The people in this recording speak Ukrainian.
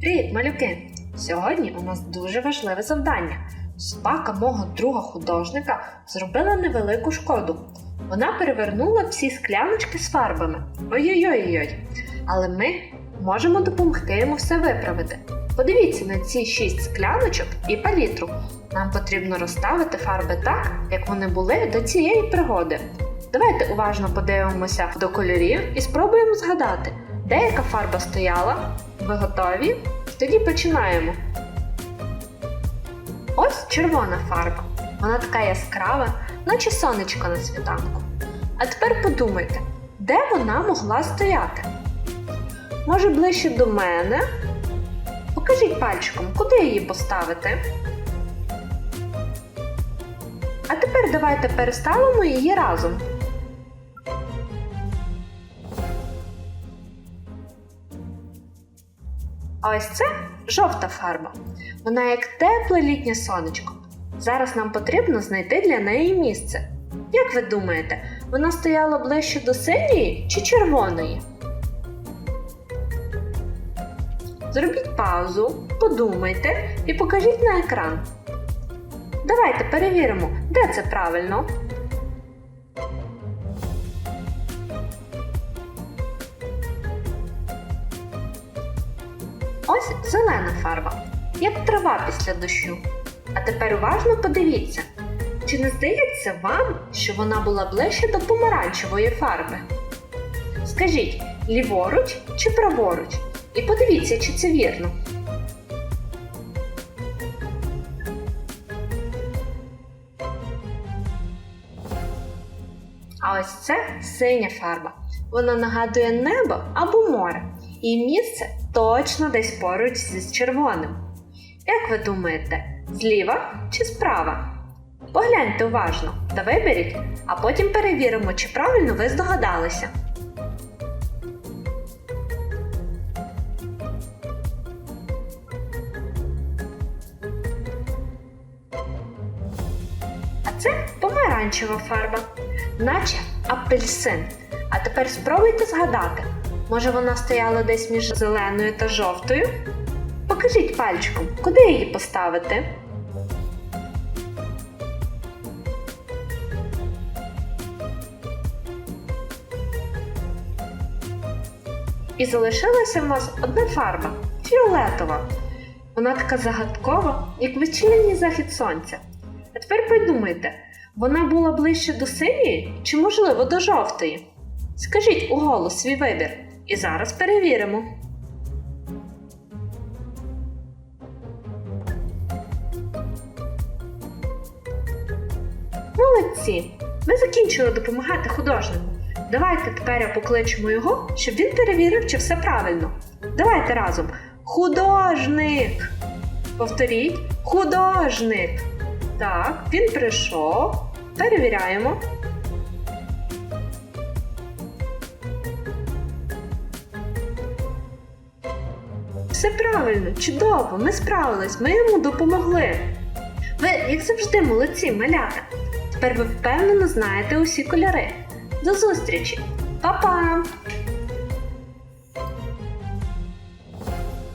Привіт, малюки! Сьогодні у нас дуже важливе завдання. Собака мого друга художника зробила невелику шкоду. Вона перевернула всі скляночки з фарбами. Ой-ой-ой-ой. Але ми можемо допомогти йому все виправити. Подивіться на ці шість скляночок і палітру. Нам потрібно розставити фарби так, як вони були до цієї пригоди. Давайте уважно подивимося до кольорів і спробуємо згадати, де яка фарба стояла. Ви готові? Тоді починаємо. Ось червона фарба. Вона така яскрава, наче сонечко на світанку. А тепер подумайте, де вона могла стояти? Може, ближче до мене? Покажіть пальчиком, куди її поставити. А тепер давайте переставимо її разом. А ось це жовта фарба. Вона як тепле літнє сонечко. Зараз нам потрібно знайти для неї місце. Як ви думаєте, вона стояла ближче до синьої чи червоної? Зробіть паузу, подумайте і покажіть на екран. Давайте перевіримо, де це правильно. Ось зелена фарба, як трава після дощу. А тепер уважно подивіться, чи не здається вам, що вона була ближче до помаранчевої фарби? Скажіть, ліворуч чи праворуч? І подивіться, чи це вірно. А ось це синя фарба. Вона нагадує небо або море. І місце точно десь поруч зі червоним. Як ви думаєте, зліва чи справа? Погляньте уважно та виберіть, а потім перевіримо, чи правильно ви здогадалися. А це помаранчева фарба, наче апельсин. А тепер спробуйте згадати, може вона стояла десь між зеленою та жовтою? Покажіть пальчиком, куди її поставити? І залишилася в нас одна фарба фіолетова. Вона така загадкова, як вечірній захід сонця. А тепер подумайте, вона була ближче до синьої чи, можливо, до жовтої? Скажіть у голос свій вибір, і зараз перевіримо. Молодці! Ми закінчили допомагати художнику. Давайте тепер я покличемо його, щоб він перевірив, чи все правильно. Давайте разом. Художник! Повторіть художник. Так, він прийшов. Перевіряємо. Все правильно, чудово, ми справились, ми йому допомогли. Ви, як завжди, молодці, малята. Тепер ви впевнено знаєте усі кольори. До зустрічі! Па-па!